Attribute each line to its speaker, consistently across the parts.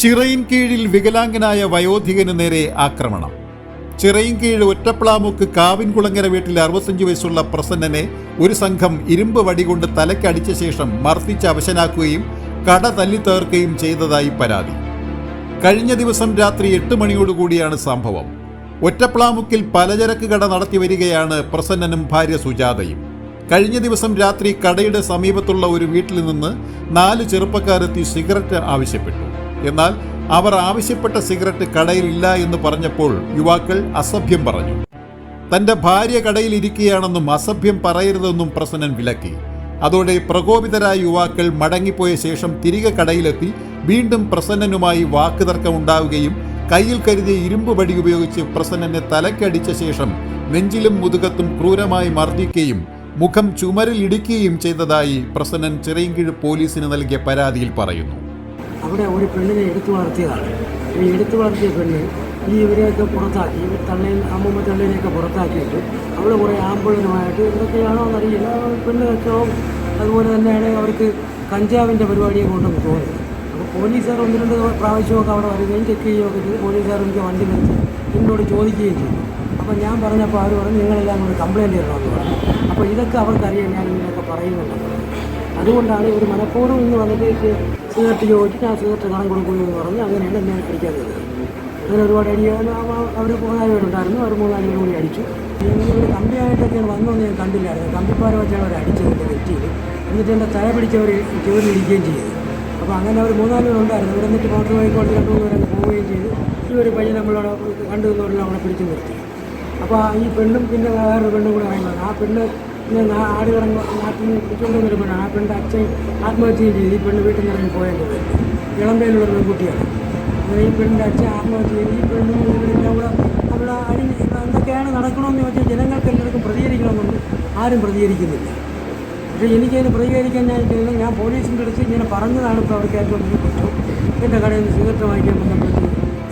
Speaker 1: ചിറയിൻ കീഴിൽ വികലാംഗനായ വയോധികന് നേരെ ആക്രമണം. ചിറയിൻ കീഴ് ഒറ്റപ്ലാമുക്ക് കാവിൻകുളങ്ങര വീട്ടിലെ അറുപത്തഞ്ച് വയസ്സുള്ള പ്രസന്നനെ ഒരു സംഘം ഇരുമ്പ് വടികൊണ്ട് തലക്കടിച്ച ശേഷം മർദ്ദിച്ച് അവശനാക്കുകയും കട തല്ലിത്തേർക്കുകയും ചെയ്തതായി പരാതി. കഴിഞ്ഞ ദിവസം രാത്രി എട്ട് മണിയോടുകൂടിയാണ് സംഭവം. ഒറ്റപ്ലാമുക്കിൽ പലചരക്ക് കട നടത്തി വരികയാണ് പ്രസന്നനും ഭാര്യ സുജാതയും. കഴിഞ്ഞ ദിവസം രാത്രി കടയുടെ സമീപത്തുള്ള ഒരു വീട്ടിൽ നിന്ന് നാല് ചെറുപ്പക്കാരെത്തി സിഗരറ്റ് ആവശ്യപ്പെട്ടു. എന്നാൽ അവർ ആവശ്യപ്പെട്ട സിഗരറ്റ് കടയിലില്ല എന്ന് പറഞ്ഞപ്പോൾ യുവാക്കൾ അസഭ്യം പറഞ്ഞു. തന്റെ ഭാര്യ കടയിൽ ഇരിക്കുകയാണെന്നും അസഭ്യം പറയരുതെന്നും പ്രസന്നൻ വിലക്കി. അതോടെ പ്രകോപിതരായ യുവാക്കൾ മടങ്ങിപ്പോയ ശേഷം തിരികെ കടയിലെത്തി വീണ്ടും പ്രസന്നനുമായി വാക്കുതർക്കം ഉണ്ടാവുകയും കയ്യിൽ കരുതിയ ഇരുമ്പ് വടി ഉപയോഗിച്ച് പ്രസന്നനെ തലക്കടിച്ച ശേഷം നെഞ്ചിലും മുതുകത്തും ക്രൂരമായി മർദ്ദിക്കുകയും മുഖം ചുമരിൽ ഇടിക്കുകയും ചെയ്തതായി പ്രസന്നൻ ചിറയൻകീഴ് പോലീസിന് നൽകിയ പരാതിയിൽ പറയുന്നു.
Speaker 2: അവിടെ ഒരു പെണ്ണിനെ എടുത്തു വളർത്തിയതാണ്. ഈ എടുത്തു വളർത്തിയ പെണ്ണ് ഈ ഇവരെയൊക്കെ പുറത്താക്കി ഈ തള്ളയിൽ അമ്മമ്മ തള്ളേനെയൊക്കെ പുറത്താക്കിയിട്ട് അവൾ കുറേ ആമ്പിളനുമായിട്ട് എന്തൊക്കെയാണോ എന്നറിയില്ല. പെണ്ണ് അതുപോലെ തന്നെയാണ് അവർക്ക് കഞ്ചാവിന്റെ പരിപാടിയെ കൊണ്ടെന്ന് തോന്നുന്നത് അപ്പോൾ പോലീസുകാർ ഒന്ന് രണ്ട് പ്രാവശ്യമൊക്കെ അവിടെ വരികയും ചെക്ക് ചെയ്യുകയൊക്കെ ചെയ്ത്. പോലീസുകാർ എനിക്ക് വണ്ടി നിർത്തി. എന്നോട് ചോദിക്കുകയും ചെയ്തു. അപ്പോൾ ഞാൻ പറഞ്ഞപ്പോൾ അവർ പറഞ്ഞു നിങ്ങളെല്ലാം കൂടി കംപ്ലയിന്റ് ചെയ്യണമെന്ന് പറഞ്ഞു. അപ്പോൾ ഇതൊക്കെ അവർക്കറിയാം ഞാൻ ഇങ്ങനെയൊക്കെ പറയുന്നുണ്ടെന്ന് അതുകൊണ്ടാണ് ഒരു മനഃപൂർവം ഇന്ന് വന്നിട്ട് സിഗരറ്റ് ചോദിച്ചിട്ട് ആ സിഗരറ്റ് കാണാൻ കൊടുക്കുന്നു എന്ന് പറഞ്ഞ് അങ്ങനെയാണ് എന്നെ വരുന്നത് അങ്ങനെ ഒരുപാട് അടി അവർ മൂന്നാൽ പേരുണ്ടായിരുന്നു അവർ മൂന്നാൽ പേരും കൂടി അടിച്ചു. ഇവർ കമ്പിയായിട്ടൊക്കെയാണ് വന്നതെന്ന് ഞാൻ കണ്ടില്ലായിരുന്നു. കമ്പിപ്പാര വെച്ചാണ് അവർ അടിച്ചത് എന്റെ നെറ്റിയിൽ എന്നിട്ട് എന്റെ തല പിടിച്ചവർ ചുവരിലിരിക്കുകയും ചെയ്തു. അപ്പോൾ അങ്ങനെ അവർ മൂന്നാൽ പേരുണ്ടായിരുന്നു ഇവിടെ എന്നിട്ട് മോട്ടോർ ബൈക്കോട്ട് രണ്ടു മൂന്ന് പേരൊക്കെ പോവുകയും ചെയ്തു. ഈ ഒരു പയ്യൻ നമ്മളവിടെ കണ്ടു നിന്നവരെല്ലാം അവിടെ പിടിച്ചു നിർത്തി. അപ്പോൾ ഈ പെണ്ണും പിന്നെ വേറൊരു പെണ്ണും കൂടെ ഇറങ്ങുന്നത് ആ പെണ്ണ് പിന്നെ ആട് കിടന്ന് നാട്ടിൽ നിന്ന് പിടിച്ചുകൊണ്ട് വരുമ്പോഴാണ് ആ പെണ്ണിന്റെ അച്ഛൻ ആത്മഹത്യ ചെയ്തു ഈ പെണ്ണ് വീട്ടിൽ നിന്ന് ഇറങ്ങി പോയത്. ഇളമ്പയിലുള്ള ഒരു പെൺകുട്ടിയാണ്. അങ്ങനെ ഈ പെണ്ണിന്റെ അച്ഛൻ ആത്മഹത്യ ചെയ്തു ഈ പെണ്ണും ഇവരെല്ലാം കൂടെ അവിടെ അടി എന്തൊക്കെയാണ് നടക്കണമെന്ന് ചോദിച്ചാൽ ജനങ്ങൾക്ക് എല്ലാവർക്കും പ്രതികരിക്കണമെന്നുണ്ട്. ആരും പ്രതികരിക്കുന്നില്ല. പക്ഷേ എനിക്കതിന് പ്രതികരിക്കാൻ ഞാൻ ചെയ്യുന്നത് ഞാൻ പോലീസിന്റെ അടുത്ത് ഇങ്ങനെ പറഞ്ഞതാണ് ഇപ്പോൾ അവർക്ക് ഏറ്റവും വലിയ പ്രശ്നം എന്റെ കടയിൽ നിന്ന് സിഗരറ്റ് വാങ്ങിക്കാൻ ബന്ധപ്പെട്ട്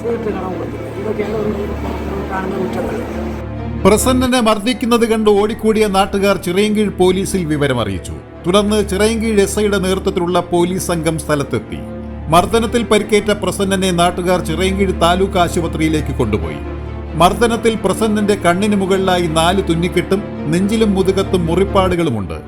Speaker 2: സിഗരറ്റ് കടം കൊടുത്തില്ല. ഇതൊക്കെയാണ് ഒരു കാണുന്ന കുറ്റങ്ങൾ.
Speaker 1: പ്രസന്നനെ മർദ്ദിക്കുന്നത് കണ്ട് ഓടിക്കൂടിയ നാട്ടുകാർ ചിറയൻകീഴ് പോലീസിൽ വിവരമറിയിച്ചു. തുടർന്ന് ചിറയൻകീഴ് എസ് ഐയുടെ നേതൃത്വത്തിലുള്ള പോലീസ് സംഘം സ്ഥലത്തെത്തി. മർദ്ദനത്തിൽ പരിക്കേറ്റ പ്രസന്നനെ നാട്ടുകാർ ചിറയൻകീഴ് താലൂക്ക് ആശുപത്രിയിലേക്ക് കൊണ്ടുപോയി. മർദ്ദനത്തിൽ പ്രസന്നന്റെ കണ്ണിന് മുകളിലായി നാല് തുന്നിക്കെട്ടും നെഞ്ചിലും മുതുകത്തും മുറിപ്പാടുകളുമുണ്ട്.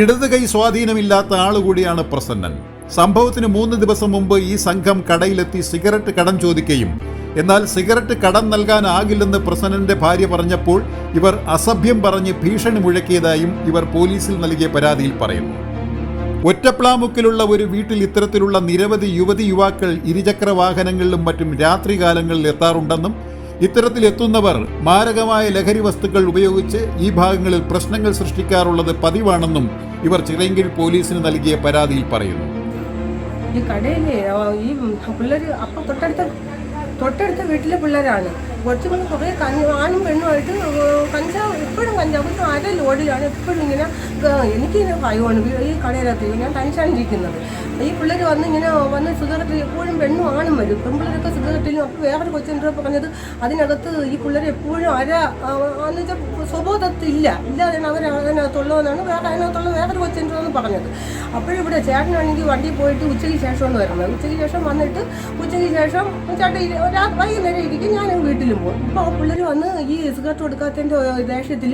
Speaker 1: ഇടത് കൈ സ്വാധീനമില്ലാത്ത ആളുകൂടിയാണ് പ്രസന്നൻ. സംഭവത്തിന് മൂന്ന് ദിവസം മുമ്പ് ഈ സംഘം കടയിലെത്തി സിഗരറ്റ് കടം ചോദിക്കുകയും എന്നാൽ സിഗരറ്റ് കടം നൽകാനാകില്ലെന്ന് പ്രസന്നന്റെ ഭാര്യ പറഞ്ഞപ്പോൾ ഇവർ അസഭ്യം പറഞ്ഞ് ഭീഷണി മുഴക്കിയതായും ഇവർ പോലീസിൽ നൽകിയ പരാതിയിൽ പറയുന്നു. ഒറ്റപ്ലാമുക്കിലുള്ള ഒരു വീട്ടിൽ ഇത്തരത്തിലുള്ള നിരവധി യുവതി യുവാക്കൾ ഇരുചക്ര വാഹനങ്ങളിലും മറ്റും രാത്രികാലങ്ങളിൽ എത്താറുണ്ടെന്നും ഇത്തരത്തിൽ എത്തുന്നവർ മാരകമായ ലഹരി വസ്തുക്കൾ ഉപയോഗിച്ച് ഈ ഭാഗങ്ങളിൽ പ്രശ്നങ്ങൾ സൃഷ്ടിക്കാറുള്ളത് പതിവാണെന്നും ഇവർ ചിറയൻകീഴ് പോലീസിന് നൽകിയ പരാതിയിൽ പറയുന്നു.
Speaker 3: ഈ കടയിലെ ഈ പിള്ളേർ അപ്പം തൊട്ടടുത്ത തൊട്ടടുത്ത വീട്ടിലെ പിള്ളേരാണ്. കുറച്ചുകൂടി കുറേ കഞ്ഞി ആണും പെണ്ണുമായിട്ട് കഞ്ചാവ് എപ്പോഴും കഞ്ചാവ് ഒരു അര ലോഡിലാണ് എപ്പോഴും ഇങ്ങനെ എനിക്ക് ഭയമാണ്. ഈ കടയിലകത്ത് ഞാൻ ടെൻഷനിരിക്കുന്നത് ഈ പിള്ളേർ വന്ന് ഇങ്ങനെ വന്ന് സിഗരറ്റ് എപ്പോഴും പെണ്ണും ആണും വരും. പെൺപിള്ളേരൊക്കെ സിഗരറ്റിലും അപ്പോൾ വേറൊരു കൊച്ചിന്റെ പറഞ്ഞത് അതിനകത്ത് ഈ പിള്ളേർ എപ്പോഴും അര എന്ന് വെച്ചാൽ സ്വബോധത്തില്ല. ഇല്ലാതെയാണ് അവർ അതിനകത്തുള്ളതെന്നാണ് വേറെ അതിനകത്തുള്ള വേറൊരു കൊച്ചിന്റെ എന്ന് പറഞ്ഞത് അപ്പോഴിവിടെ ചേട്ടനാണെങ്കിൽ വണ്ടി പോയിട്ട് ഉച്ചയ്ക്ക് ശേഷമാണ് വരുന്നത്. ഉച്ചയ്ക്ക് ശേഷം വന്നിട്ട് ഉച്ചയ്ക്ക് ശേഷം ചേട്ടൻ വൈകുന്നേരം ഇരിക്കും ഞാൻ വീട്ടിലും പോകും. അപ്പോൾ ആ പിള്ളേർ വന്ന് ഈ സിഗരറ്റ് കൊടുക്കാത്തതിന്റെ ദേഷ്യത്തിൽ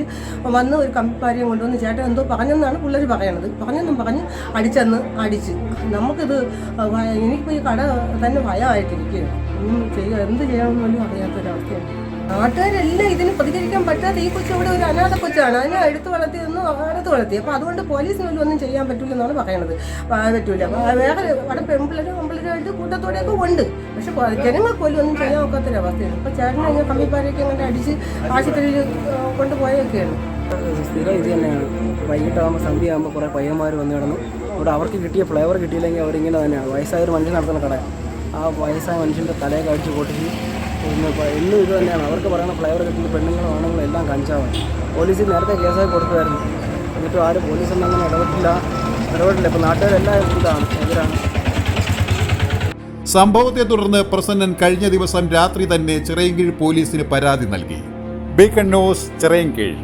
Speaker 3: വന്ന് ഒരു കമ്പിപ്പാരിയും കൊണ്ടുവന്ന് ചേട്ടൻ എന്തോ പറഞ്ഞെന്നാണ് പിള്ളേർ പറയണത്. പറഞ്ഞെന്നും പറഞ്ഞ് അടിച്ചെന്ന് അടിച്ച്. നമുക്കിത് എനിക്കിപ്പോൾ ഈ കട തന്നെ ഭയമായിട്ടിരിക്കുകയാണ് ഒന്നും ചെയ്യുക എന്ത് ചെയ്യണമെന്ന് പോലും അറിയാത്തൊരവസ്ഥയാണ്. നാട്ടുകാരെല്ലാം ഇതിന് പ്രതികരിക്കാൻ പറ്റാതെ ഈ കൊച്ചു ഇവിടെ ഒരു അനാഥ കൊച്ചാണ്. അതിനെ എടുത്തു വളർത്തിയതെന്നും അടുത്ത് വളർത്തി. അപ്പോൾ അതുകൊണ്ട് പോലീസിന് പോലും ഒന്നും ചെയ്യാൻ പറ്റില്ലെന്നാണ് പറയണത് പറ്റൂല. വേറെ അവിടെ പെൺപിള്ളേരും ആയിട്ട് കൂട്ടത്തോടെയൊക്കെ ഉണ്ട്. പക്ഷെ ജനങ്ങൾക്ക് പോലും ഒന്നും ചെയ്യാൻ ഒക്കാത്തൊരവസ്ഥയാണ്. അപ്പോൾ ചേട്ടനെ ഇങ്ങനെ കമ്മിപ്പാരൊക്കെ അങ്ങനെ അടിച്ച് ആശുപത്രിയിൽ കൊണ്ടുപോയൊക്കെയാണ്.
Speaker 2: സ്ഥിരം ഇത് തന്നെയാണ്. വൈകിട്ടാകുമ്പോൾ സന്ധ്യയാകുമ്പോൾ കുറേ പയ്യന്മാർ വന്ന് കിടന്നു. ഇവിടെ അവർക്ക് കിട്ടിയ ഫ്ലേവർ കിട്ടിയില്ലെങ്കിൽ അവരിങ്ങനെ തന്നെയാണ്. വയസ്സായ ഒരു മനുഷ്യൻ നടത്തുന്ന കട. ആ വയസ്സായ മനുഷ്യന്റെ തലയൊക്കെ അടിച്ച് പൊട്ടിച്ച് എന്നും ഇത് തന്നെയാണ്. അവർക്ക് പറയുന്ന ഫ്ലൈവർ കിട്ടുന്ന പെണ്ണുങ്ങളും ആണുങ്ങളും എല്ലാം കഞ്ചാവാണ് പോലീസിൽ നേരത്തെ കേസായി കൊടുക്കുമായിരുന്നു. എന്നിട്ടും ആരും പോലീസൊന്നും അങ്ങനെ ഇടപെട്ടില്ല. ഇടപെട്ടില്ല. ഇപ്പോൾ നാട്ടുകാരെല്ലാം ഇതാണ്. എതിരാണ്.
Speaker 1: സംഭവത്തെ തുടർന്ന് പ്രസന്നൻ കഴിഞ്ഞ ദിവസം രാത്രി തന്നെ ചിറയൻകീഴ് പോലീസിന് പരാതി നൽകി. Beacon news Chirayinkeezhu.